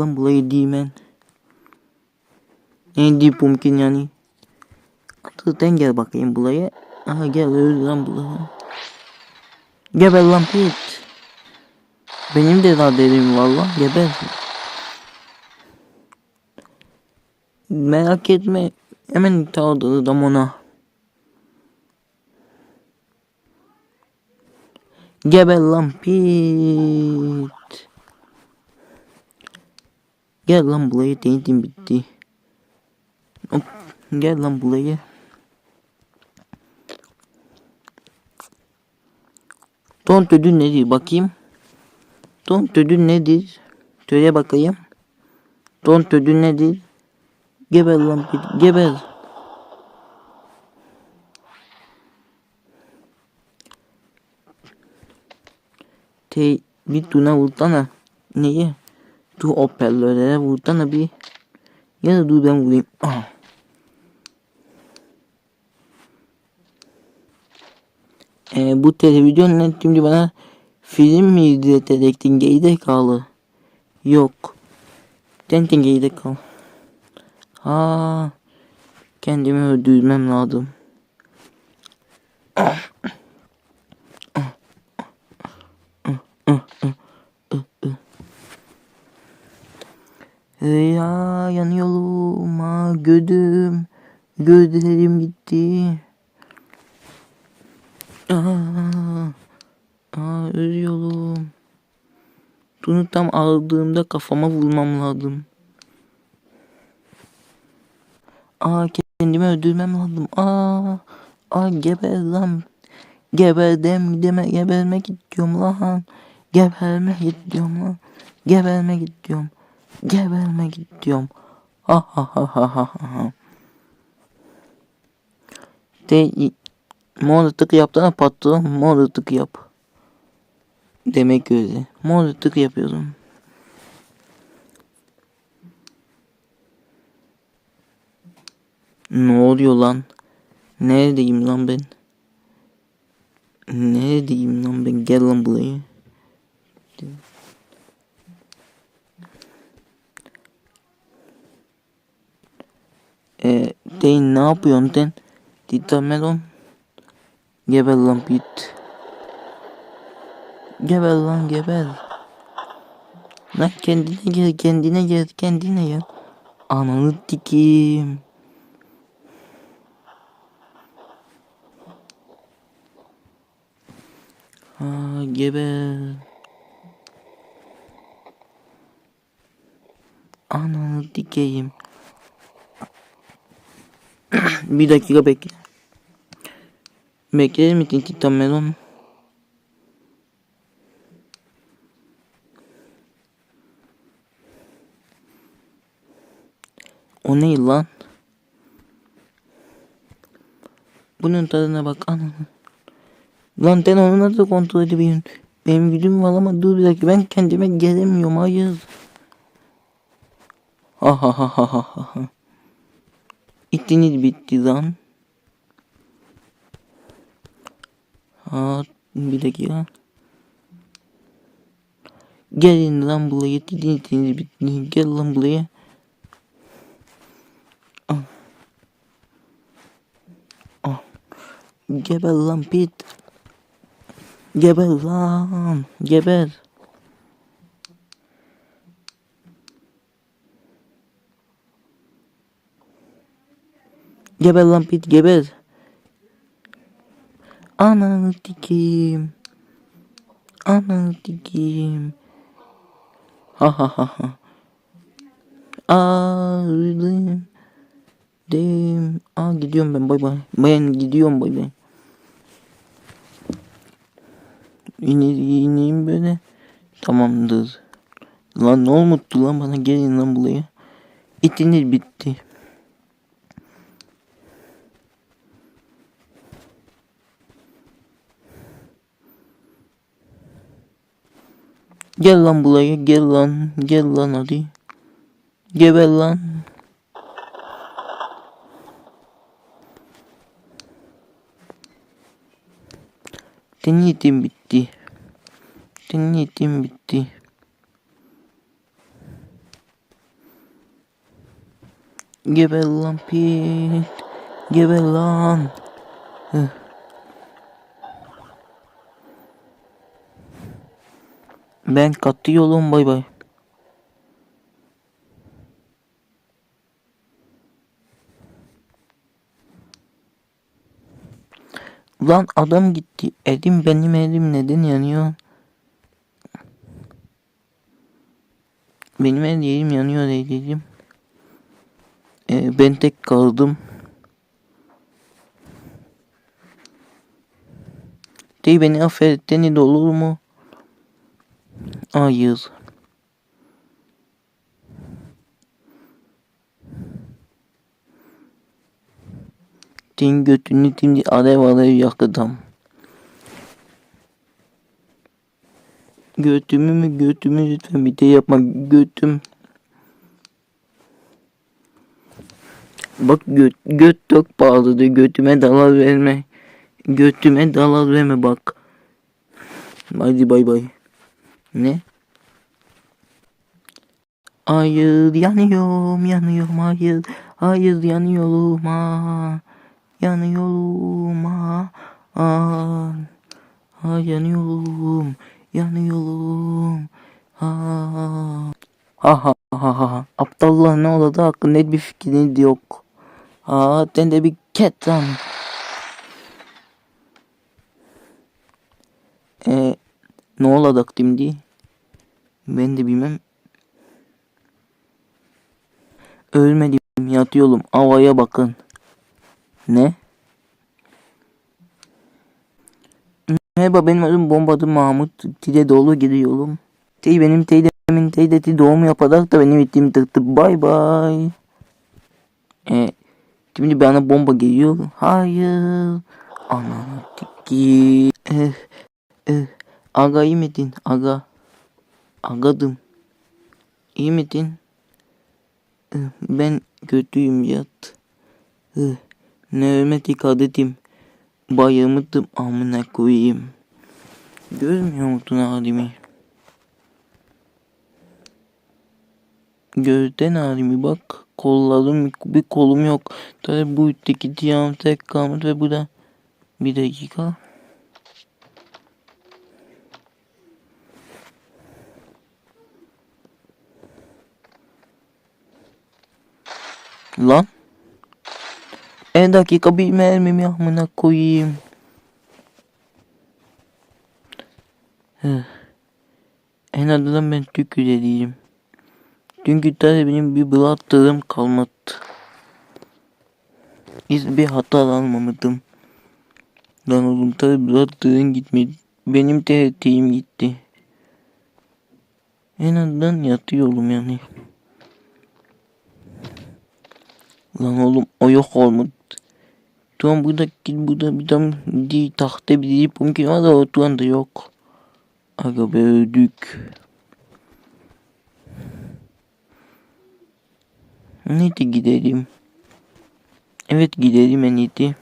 Lan burayı değmen. Ne diye pumpkin yani. Atırdan gel bakayım buraya. Aha gel öl lan buraya. Geber lan pit. Benim de daha derim valla geber. Merak etme. Hemen taldırdım ona. Geber lan pit. Gel lan buraya denizin bitti. Hop, gel lan buraya. Ton ödül nedir bakayım. Ton ödül nedir? Söyle bakayım. Ton ödül nedir? Geber lan pit geber. Te bir tuna vursana. Neye? Dur hoparlörlere vursana bir. Ya da dur ben vurayım. Ah. Ee, bu televizyon şimdi bana film mi izletecektin gerizekalı? Yok. Sen de gerizekalı. Ha, kendimi öldürmem lazım. Ya yanıyorum ha gödüm. Gözlerim gitti. Aa, aa ölüyorum. Bunu tam aldığımda kafama vurmam lazım. Aa kendimi öldürmem lazım. Aa, aa geber lan. Geberdim deme gebermek istiyorum lan. Gebermek istiyorum lan. Gebermek istiyorum. Gebermek istiyorum. Ha ha ha ha ha ha. De mor tık yaptığına patron mor tık yap. Demek öyle. Mor tık yapıyorum. Ne oluyor lan? Neredeyim lan ben? Neredeyim lan ben? Gel lan buraya. Eee Deyin ne yapıyorsun sen? Titamelon. Geber lan pit. Geber lan geber. Lan kendine gel kendine gel kendine gel. Ananı dikeyim. Ha geber. Ananı dikeyim. Bir dakika bekle. Bekler misin Titamelon? O ne lan? Bunun tadına bak ananı. Lan sen onu nasıl kontrol edebiliyorsun? Benim gücüm var ama dur bir dakika ben kendime gelemiyorum hayır. Ha ha ha ha ha ha. İtiniz bitti lan. Ha bir dakika. Gelin lan buraya. İtiniz itiniz bitti. Gel lan buraya. Ah. Ah. Geber lan pit. Geber lan. Geber. Geber lan pit geber. Ananı dikeyim. Ananı dikeyim. Ha ha ha ha. Ağrıdım. Dem. Aa gidiyorum ben bay bay. Ben gidiyorum bay bay. İne, ineyim böyle. Tamamdır. Lan ne olmuştu lan bana gelin lan buraya. İtiniz bitti. Gel lan buraya gel lan. Gel lan hadi. Geber lan. Denedim bitti. Denedim bitti. Geber lan pit. Geber lan. Heh. Ben katıyorum bay bay. Lan adam gitti. Elim benim elim neden yanıyor? Benim elim yanıyor dedim. Ee, ben tek kaldım. Değil beni affettiğini de olur mu? Hayır. Senin götünü şimdi alev alev yakacağım. Götümü mü götümü lütfen bir de yapma götüm. Bak göt, göt çok pahalıdır götüme dalar verme. Götüme dalar verme bak. Hadi bay bay. Ne? Hayır yanıyorum yanıyorum hayır. Hayır yanıyorum ha. Yanıyorum ha. ha. Yanıyorum. Yanıyorum. Ha. Ha ha ha ha. Aptallar ne oldu hakkında net bir fikriniz yok. Ha sen de bir ket lan. E, ne olacak şimdi? Ben de bilmem. Ölmedim yatıyorum havaya bakın. Ne? Merhaba benim adım Bombacı Mahmut. Tide dolu gidiyorum. Tey benim teyzemin teyzesi doğum yapacak da benim ittiğim tıktı. Bay bay. E, şimdi bana bomba geliyor. Hayır. Ananı tiki. Eh, eh. Aga iyi misin? Aga. Agadım. İyi? Eh, Ben kötüyüm yat. Ne ölmedik adetim. Bayılmıştım amına koyayım. Görmüyor musun halimi? Gözden halimi bak. Kollarım bir kolum yok. Tabi bu üstteki diyağım tek kalmış ve bu da bir dakika. Lan. En dakika bir mermimi amına koyayım. En azından ben Türk değilim. Çünkü tabii benim bir bıraktığım kalmadı. Hiç bir hata almamıştım. Lan oğlum tabii bıraktığın gitmedi. Benim TRT'im gitti. En azından yatıyorum yani. Lan oğlum o yok olmadı. Tamam burada git burada bir tane di tahta bir dip mümkün var da o tuan da yok. Aga be öldük. Neydi gidelim. Evet gidelim en iyisi.